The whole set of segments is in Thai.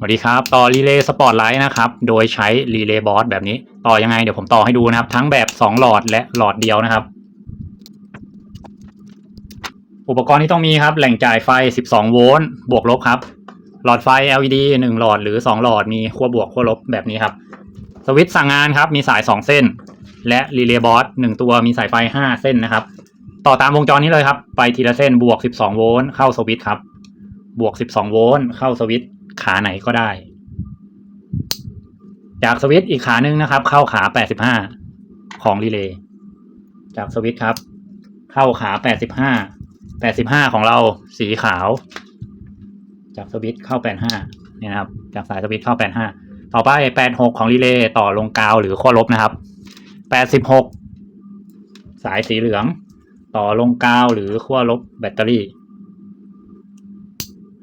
สวัสดีครับ ต่อรีเลย์สปอร์ตไลท์นะครับ โดยใช้รีเลย์บอสแบบนี้ ต่อยังไงเดี๋ยวผมต่อให้ดูนะครับ ทั้งแบบ 2 หลอดและหลอดเดียวนะครับ อุปกรณ์ที่ต้องมีครับ แหล่งจ่ายไฟ 12 โวลต์บวกลบครับ หลอดไฟ LED 1 หลอดหรือ 2 หลอดมีขั้วบวกขั้วลบแบบนี้ครับ สวิตช์สั่งงานครับ มีสาย 2 เส้น และรีเลย์บอส1ตัวมีสายไฟ 5 เส้นนะครับ ต่อตามวงจรนี้เลยครับ ไปทีละเส้นบวก 12 โวลต์เข้าสวิตช์ครับบวก 12 โวลต์เข้าสวิตช์ ขาไหนก็ได้ จากสวิตช์อีกขานึงนะครับ เข้าขา 85 ของรีเลย์จากสวิตช์ครับ เข้าขา 85 85 ของเราสีขาว จากสวิตช์เข้า 85เนี่ยนะครับ จากสายสวิตช์เข้า 85 ต่อไป 86 ของรีเลย์ต่อลงกาวหรือขั้วลบนะครับ 86 สายสีเหลือง ต่อลงกาวหรือขั้วลบแบตเตอรี่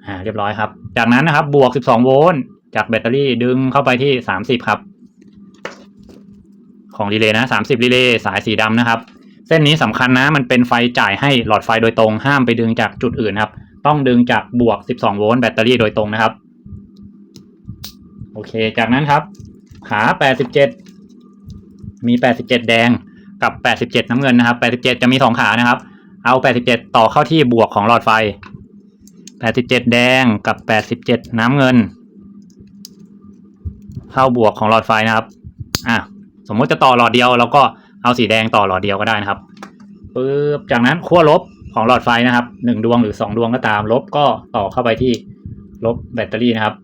อ่าเรียบร้อยครับ จากนั้นนะครับ บวก 12 โวลต์จากแบตเตอรี่ดึงเข้าไปที่ 30 ครับ ของรีเลย์นะ 30 รีเลย์สายสีดำนะครับ เส้นนี้สำคัญนะ มันเป็นไฟจ่ายให้หลอดไฟโดยตรงห้ามไปดึงจากจุดอื่นครับ ต้องดึงจากบวก 12 โวลต์แบตเตอรี่โดยตรงนะครับ โอเค จากนั้นครับ ขา 87 มี 87 แดงกับ 87 น้ำเงินนะครับ 87 จะมี 2 ขานะครับ เอา 87 ต่อเข้าที่บวกของหลอดไฟ 87แดงกับ87น้ำเงิน เข้าบวกของหลอดไฟนะครับอะสมมติจะต่อหลอดเดียวเราก็เอาสีแดงต่อหลอดเดียวก็ได้นะครับปึ๊บจากนั้นขั้วลบของหลอดไฟนะครับหนึ่งดวงหรือสองดวงก็ตาม ลบก็ต่อเข้าไปที่ลบแบตเตอรี่นะครับ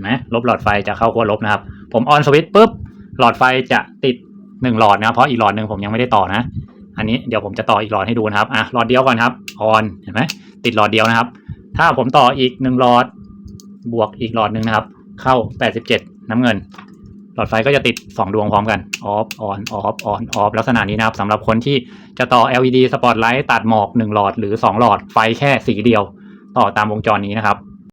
นไหมลบหลอดไฟจะเข้าขั้วลบนะครับ ผมออนสวิตช์ปุ๊บหลอดไฟจะติดหนึ่งหลอดนะครับเพราะอีกหลอดหนึ่งผมยังไม่ได้ต่อนะ อันนี้เดี๋ยวผมจะต่ออีกหลอดให้ดูนะครับอะหลอดเดียวก่อนครับออนเห็นไหม ติดหลอดเดียวนะครับ ถ้าผมต่ออีกหนึ่งหลอดบวกอีกหลอดหนึ่งนะครับ เข้า 87 น้ำเงิน หลอดไฟก็จะติด 2 ดวงพร้อมกันออฟออนออฟออนออฟลักษณะนี้นะครับสำหรับคนที่จะต่อ LED สปอตไลท์ตัดหมอก 1 หลอดหรือ 2 หลอดไฟแค่สีเดียว ต่อตามวงจรนี้นะครับ